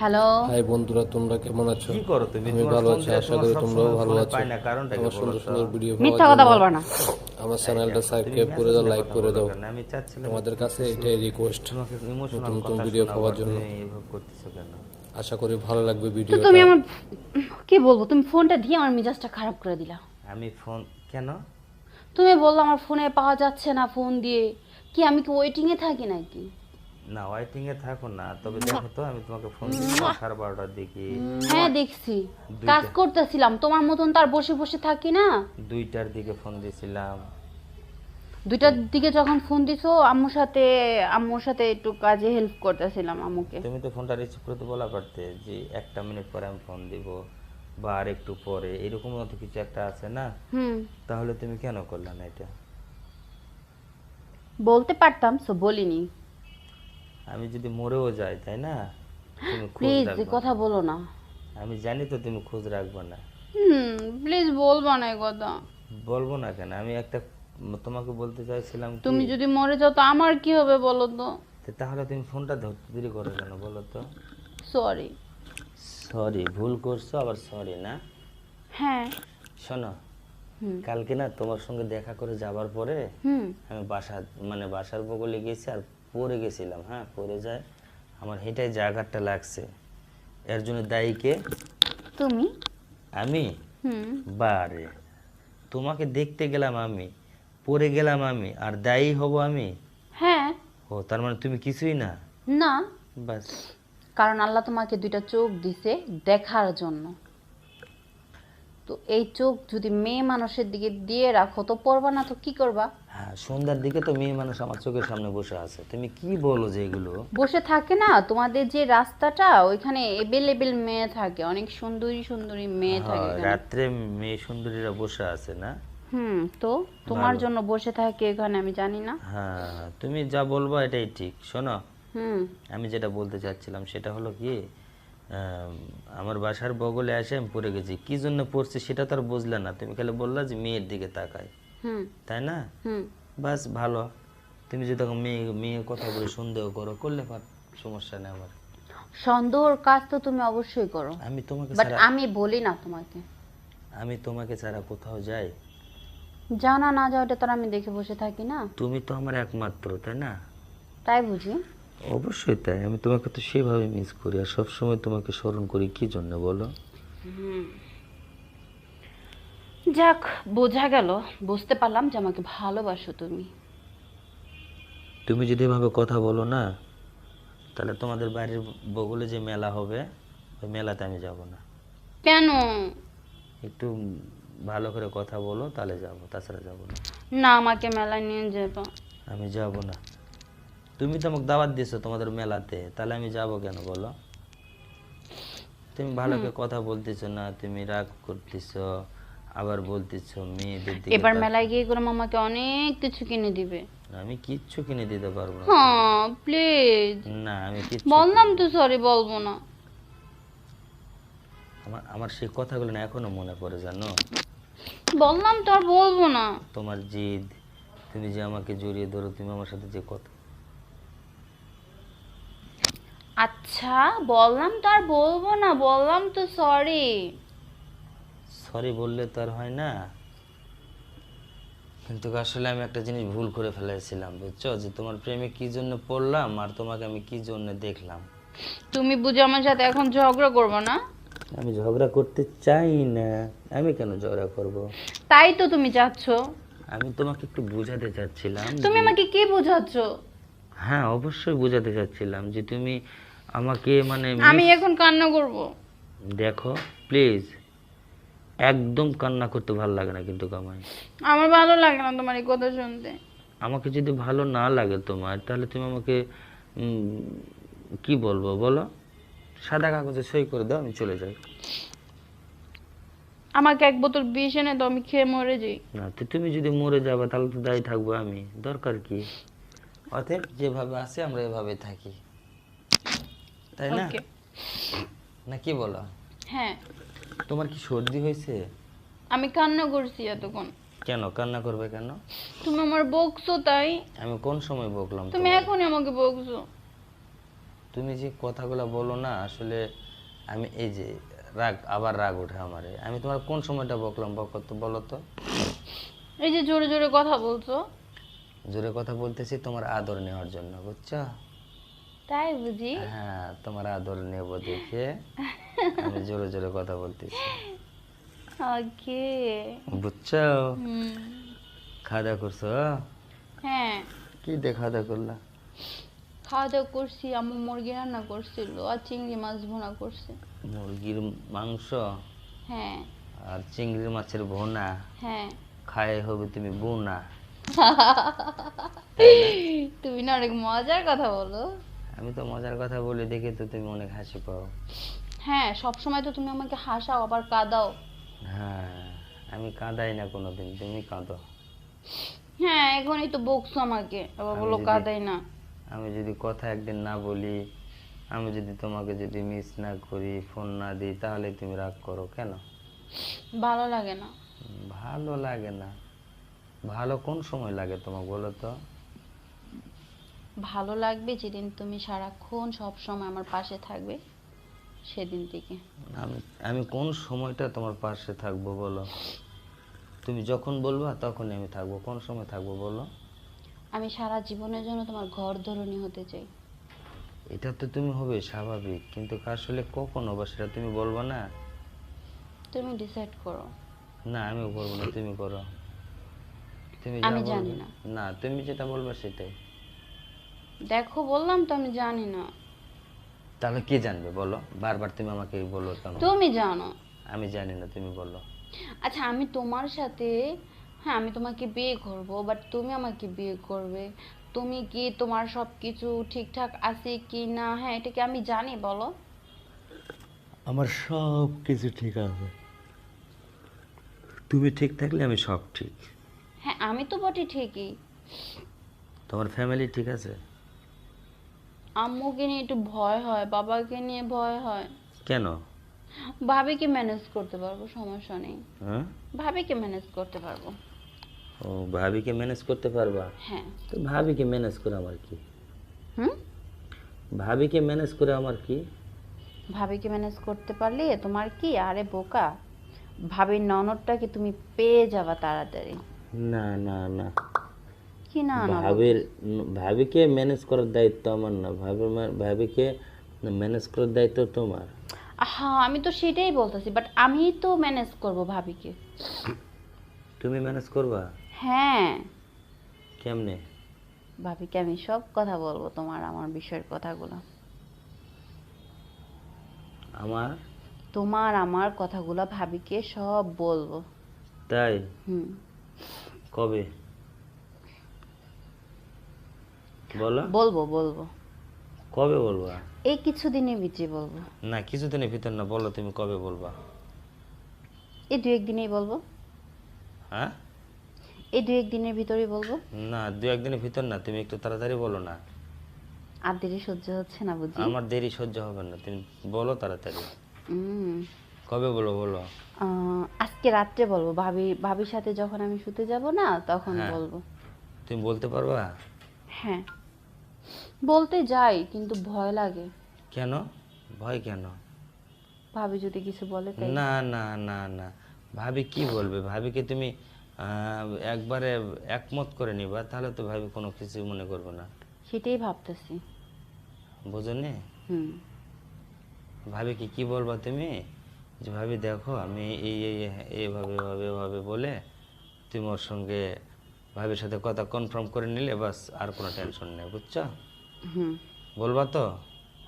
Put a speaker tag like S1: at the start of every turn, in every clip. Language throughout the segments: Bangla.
S1: হ্যালো
S2: হাই বন্ধুরা তোমরা কেমন আছো?
S3: কি করো তুমি?
S2: আমি ভালো আছি আশা করি তোমরাও ভালো আছো। আমার সুন্দর সুন্দর ভিডিও
S1: মিথ্যা কথা বলবা না।
S2: আমার চ্যানেলটা সাবস্ক্রাইব করে দাও লাইক করে দাও।
S3: আমি চাচ্ছিলাম
S2: তোমাদের কাছে এটাই রিকোয়েস্ট নতুন নতুন ভিডিও পাওয়ার জন্য। আশা করি ভালো লাগবে ভিডিও
S1: তুমি আমার কি বলব তুমি ফোনটা দিয়ে আমার মেজাজটা খারাপ করে দিলা।
S3: আমি ফোন কেন?
S1: তুমি বলল আমার ফোনে পাওয়া যাচ্ছে না ফোন দিয়ে। কি আমি কি ওয়েটিং এ থাকি নাকি?
S3: না ওয়াইটিং এ থাকো না তবে দেখো তো আমি তোমাকে ফোন দিয়েছিলাম সাড়ে বারোটার দিকে।
S1: হ্যাঁ দেখছি। কাজ করতেছিলাম তোমার মতন তার বসে বসে থাকি না।
S3: দুইটার দিকে ফোন দিয়েছিলাম
S1: দুইটার দিকে যখন ফোন দিছো আম্মুর সাথে আম্মুর সাথে একটু কাজে হেল্প করতেছিলাম আম্মুকে।
S3: তুমি তো ফোনটা রিসিভ করতে বলা পারতে যে একটা মিনিট পরে আমি ফোন দিব বা আর একটু পরে এরকম মতো কিছু একটা আছে না?
S1: হুম।
S3: তাহলে তুমি কেন করলে না এটা?
S1: বলতে পারতাম সো বলিনি।
S3: আমি যদি মরেও যাই তাই না? তুমি খোঁজ
S1: প্লিজ
S3: রাখবে।
S1: কথা বলো না।
S3: আমি জানি তো তুমি খোঁজ রাখবে না।
S1: হুম প্লিজ বলব না এই কথা।
S3: বলব না কেন? আমি একটা তোমাকে বলতে চাইছিলাম কি,
S1: তুমি যদি মরে যাও তো আমার কি হবে বলো তো?
S3: তাহলে তুমি ফোনটা ধরতে দেরি করো কেন বলো তো?
S1: সরি
S3: সরি ভুল করছ আবার সরি না?
S1: হ্যাঁ।
S3: শোনো
S1: হুম।
S3: কালকে না তোমার সঙ্গে দেখা করে যাবার পরে
S1: হুম।
S3: আমি বাসা মানে বাসার বগলে গেছি আর পড়ে গেছিলাম হ্যাঁ পড়ে যায়। আমার হেঁটাই জায়গাটা লাগছে। এর জন্য দায়ী কে?
S1: তুমি।
S3: আমি?
S1: হুম।
S3: বারে তোমাকে দেখতে গেলাম আমি পড়ে গেলাম আমি আর দায়ী হব আমি?
S1: হ্যাঁ।
S3: ও তার মানে তুমি কিছুই না?
S1: না।
S3: বাস।
S1: কারণ আল্লাহ তোমাকে দুইটা চোখ দিছে দেখার জন্য। তো এই চোখ যদি মেয়ে মানুষের দিকে দিয়ে রাখো তো পড়বা না তো কি করবা?
S3: হ্যাঁ সন্ধ্যার দিকে তো মেয়ে মানুষ আমার চোখের সামনে বসে আছে। তুমি কি বলো যে এগুলো?
S1: বসে থাকে না তোমাদের যে রাস্তাটা ওইখানে এভেলেবেল মেয়ে থাকে অনেক সুন্দরী সুন্দরী মেয়ে থাকে
S3: হ্যাঁ,
S1: এখানে।
S3: রাত্রে মেয়ে সুন্দরীরা বসে আছে না?
S1: হুম তো তোমার জন্য বসে থাকে এখানে আমি জানি না।
S3: হ্যাঁ তুমি যা বলব এটাই ঠিক শোনো।
S1: হুম।
S3: আমি যেটা বলতে চাচ্ছিলাম সেটা হলো কি আমার বাসার বগলে এসে আমি পড়ে গেছি। কি জন্য পড়ছি সেটা তো আর বুঝলে না। তুমি খালি বললা যে মেয়ের দিকে তাকায় তাই না? বাস ভালো। তুমি যদি তখন মেয়ে মেয়ে কথা বলে সন্দেহ করো করলে পার সমস্যা নেই আমার।
S1: সন্দেহর কাজ তো তুমি অবশ্যই করো।
S3: আমি তোমাকে
S1: বাট আমি বলি না তোমাকে।
S3: আমি তোমাকে ছাড়া কোথাও যাই।
S1: জানা না যাওয়াটা তো আমি দেখে বসে থাকি না।
S3: তুমি তো আমার একমাত্র তাই না?
S1: তাই বুঝি।
S3: অবশ্যই তাই। আমি তোমাকে তো সেভাবে মিস করি আর সবসময় তোমাকে স্মরণ করি কি জন্য বলো?
S1: যাক বোঝা গেল। বুঝতে পারলাম যে আমাকে ভালোবাসো তুমি।
S3: তুমি যদি এভাবে কথা বলো না তাহলে তোমাদের বাড়ির বগুলে যে মেলা হবে ওই মেলাতে আমি যাব না।
S1: কেন?
S3: একটু ভালো করে কথা বলো তাহলে যাব তাছাড়া যাব না।
S1: না আমাকে মেলায় নিয়ে যেত
S3: আমি যাব না। তুমি তো আমাকে দাওয়াত দিছো তোমাদের মেলাতে তাহলে আমি যাব কেন বলো? তুমি ভালো করে কথা বলতেছো না তুমি রাগ করতেছো আবার বলতেছো মেয়েদের দিকে
S1: এবার মেলায় গিয়ে করে মামাকে অনেক কিছু কিনে দিবে।
S3: আমি কিচ্ছু কিনে দিতে পারব না।
S1: হ্যাঁ প্লিজ
S3: না আমি কিচ্ছু
S1: বললাম তো সরি বলব না।
S3: আমার আমার সেই কথাগুলো না এখনও মনে পড়ে জানো?
S1: বললাম তো আর বলব না।
S3: তোমার জিদ তুমি যে আমাকে জড়িয়ে ধরো তুমি আমার সাথে যে কথা
S1: আচ্ছা বললাম তো আর বলব না বললাম তো সরি
S3: সরি বললে তো আর হয় না। কিন্তু আসলে আমি একটা জিনিস ভুল করে ফেলেছিলাম বুঝছ? যে তোমার প্রেমে কি জন্য পড়লাম আর তোমাকে আমি কি জন্য দেখলাম?
S1: তুমি বুঝে আমার সাথে এখন ঝগড়া করব না?
S3: আমি ঝগড়া করতে চাই না। আমি কেন ঝগড়া করব?
S1: তাই তো তুমি চাচ্ছ।
S3: আমি তোমাকে একটু বোঝাতে চাচ্ছিলাম
S1: তুমি আমাকে কি বোঝাচ্ছ?
S3: হ্যাঁ অবশ্যই বোঝাতে চাচ্ছিলাম যে তুমি আমাকে মানে
S1: আমি এখন কান্না করব।
S3: দেখো প্লিজ একদম কান্না করতে ভালো লাগে না কিন্তু কামাই।
S1: আমার ভালো লাগে না তোমার এই কথা শুনতে।
S3: আমাকে যদি ভালো না লাগে তোমার তাহলে তুমি আমাকে কি বলব বলো? সাদা কাগজে সই করে দাও আমি চলে যাই।
S1: আমাকে এক বোতল বিষ এনে তো আমি খেয়ে মরে যাই।
S3: না তো তুমি যদি মরে যাবে তাহলে তো দায়ী থাকব আমি। দরকার কি? অতএব যেভাবে আছে আমরা এভাবে থাকি। তাই না? না কি বলো?
S1: হ্যাঁ।
S3: তোমার কি সর্দি হয়েছে?
S1: আমি কান্না করছি এতক্ষণ।
S3: কেন? কান্না করবে কেন?
S1: তুমি আমার বকছো তাই।
S3: আমি কোন সময় বকলাম
S1: তুমি? এখনই আমাকে বকছো।
S3: তুমি যে কথাগুলো বলো না আসলে আমি এই যে রাগ আবার রাগ ওঠে আমারে। আমি তোমার কোন সময়টা বকলাম বকো তো বলো তো।
S1: এই যে জোরে জোরে কথা বলছো।
S3: জোরে কথা বলতেছি তোমার আদর নেওয়ার জন্য বুঝছ?
S1: তাই বুঝি?
S3: হ্যাঁ তোমার আদর নেব দেখে আমি জোরে জোরে কথা বলতেছি।
S1: ওকে।
S3: বুঝছ? খাওয়া দাওয়া করছ?
S1: হ্যাঁ।
S3: কি দিয়ে খাওয়া দাওয়া করলা?
S1: খাওয়া দাওয়া করছি আম্মু মুরগি রান্না করছিল আর চিংড়ি মাছ ভোনা করছে।
S3: মুরগির মাংস?
S1: হ্যাঁ।
S3: আর চিংড়ির মাছের ভোনা?
S1: হ্যাঁ।
S3: খায় হবে তুমি বোনা।
S1: তুমি না অনেক মজার কথা বলো।
S3: আমি তো মজার কথা বলি দেখে তো তুমি অনেক হাসি পাও।
S1: হ্যাঁ সব সময় তো তুমি আমাকে হাসাও আবার কাঁদাও।
S3: হ্যাঁ আমি কাঁদাই না কোনোদিন তুমি কাঁদো।
S1: হ্যাঁ এখনই তো বকছো আমাকে আবার বলো
S3: যদি-
S1: কাঁদাই না।
S3: আমি যদি কথা একদিন না বলি আমি যদি তোমাকে যদি মিস না করি ফোন না দিই তাহলে তুমি রাগ করো কেন?
S1: ভালো লাগে না।
S3: ভালো লাগে না। ভালো কোন সময় লাগে তোমাকে বলো তো?
S1: ভালো লাগবে যেদিন তুমি সারাক্ষণ সব সময় আমার পাশে থাকবে সেদিন থেকে।
S3: আমি আমি কোন সময়টা তোমার পাশে থাকব বলো? তুমি যখন বলবা তখনই আমি থাকব। কোন সময় থাকব বলো?
S1: আমি সারা জীবনের জন্য তোমার ঘর ধরনী হতে চাই।
S3: এটা তো তুমি হবে স্বাভাবিক কিন্তু আসলে কখন হবে সেটা তুমি বলবা না?
S1: তুমি ডিসাইড করো।
S3: না আমি করব না তুমি করো। তুমি যা
S1: আমি
S3: বলবে-
S1: জানি না।
S3: না তুমি যেটা বলবা সেটাই।
S1: দেখো বললাম তো আমি জানি না।
S3: তাহলে কে জানবে বলো? বারবার তুমি আমাকে বলো কেন?
S1: তুমি জানো।
S3: আমি জানি না তুমি বলো।
S1: আচ্ছা আমি তোমার সাথে হ্যাঁ আমি তোমাকে বিয়ে করব বাট তুমি আমাকে বিয়ে করবে। তুমি কি তোমার সব কিছু ঠিকঠাক আছে কি না? হ্যাঁ এটা কি আমি জানি বলো।
S3: আমার সব কিছু ঠিক আছে। তুমি ঠিক থাকলে আমি সব ঠিক।
S1: হ্যাঁ আমি তো বটে ঠিকই।
S3: তোমার ফ্যামিলি ঠিক আছে?
S1: আম্মুকে নিয়ে একটু ভয় হয় বাবাকে নিয়ে ভয় হয়।
S3: কেন?
S1: ভাবিকে ম্যানেজ করতে পারব সমস্যা নেই।
S3: হ্যাঁ?
S1: ভাবিকে ম্যানেজ করতে পারব।
S3: ও ভাবিকে ম্যানেজ করতে পারবা?
S1: হ্যাঁ।
S3: তো ভাবিকে ম্যানেজ করে আমার কি?
S1: হুম?
S3: ভাবিকে ম্যানেজ করে আমার কি?
S1: ভাবিকে ম্যানেজ করতে পারলে তোমার কি আরে বোকা? ভাবির ননদটাকে তুমি পেয়ে যাবা তাড়াতাড়ি।
S3: না না না।
S1: কি না
S3: ভাবির ভাবিকে ম্যানেজ করার দায়িত্ব আমার না। ভাবি ভাবিকে ম্যানেজ করার দায়িত্ব তোমার।
S1: হ্যাঁ আমি তো সেটাই বলতেছি বাট আমি তো ম্যানেজ করব ভাবিকে।
S3: তুমি ম্যানেজ করবা?
S1: হ্যাঁ।
S3: কেমনে?
S1: ভাবিকে আমি সব কথা বলব তোমার আমার বিষয়ের কথাগুলো।
S3: আমার?
S1: তোমার আমার কথাগুলো ভাবিকে সব বলব।
S3: তাই?
S1: হুম।
S3: কবে? বলো।
S1: বলব বলব।
S3: কবে বলবা?
S1: এই কিছুদিনের ভিতরে বলব।
S3: না কিছুদিনের ভিতর না বলো তুমি কবে বলবা?
S1: এই দু একদিনেই বলব।
S3: হ্যাঁ?
S1: এই দু একদিনের ভিতরেই বলব।
S3: না দু একদিনের ভিতর না তুমি একটু তাড়াতাড়ি বলো না।
S1: আর দেরি সহ্য হচ্ছে না বুঝি।
S3: আমার দেরি সহ্য হবে না তুমি বলো তাড়াতাড়ি। কবে বলো বলো।
S1: আজকে রাত্রে বলব। ভাবি ভাবির সাথে যখন আমি শুতে যাব না তখন
S3: হ্যাঁ।
S1: বলব।
S3: তুমি বলতে পারবা?
S1: হ্যাঁ। বলতে যাই কিন্তু ভয় লাগে।
S3: কেন? ভয় কেন?
S1: ভাবি যদি কিছু বলে তাই।
S3: না না না না। ভাবি কি বলবে? ভাবিকে তুমি একবারে একমত করে নিবা তাহলে তো ভাবি কোনো কিছু মনে করবে না।
S1: সেটাই ভাবতেছি।
S3: বোঝনি?
S1: হুম।
S3: ভাবিকে কি বলবা তুমি? যে ভাবি দেখো আমি এই এই এইভাবে এভাবে এভাবে বলে তুমি ওর সঙ্গে ভাবির সাথে কথা কনফার্ম করে নিলে বাস আর কোনো টেনশন নেই বুঝছ?
S1: হুম।
S3: বলবা তো?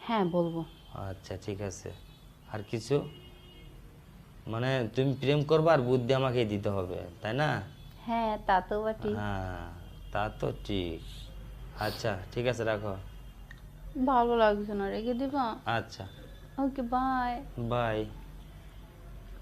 S1: হ্যাঁ বলব।
S3: আচ্ছা ঠিক আছে। আর কিছু? মানে তুমি প্রেম করবা আর বুদ্ধি আমাকে দিতে হবে তাই না?
S1: হ্যাঁ তা তো ঠিক।
S3: হ্যাঁ তা তো ঠিক। আচ্ছা ঠিক আছে রাখো।
S1: ভালো লাগছে না রেখে দিবা?
S3: আচ্ছা।
S1: Okay bye
S3: bye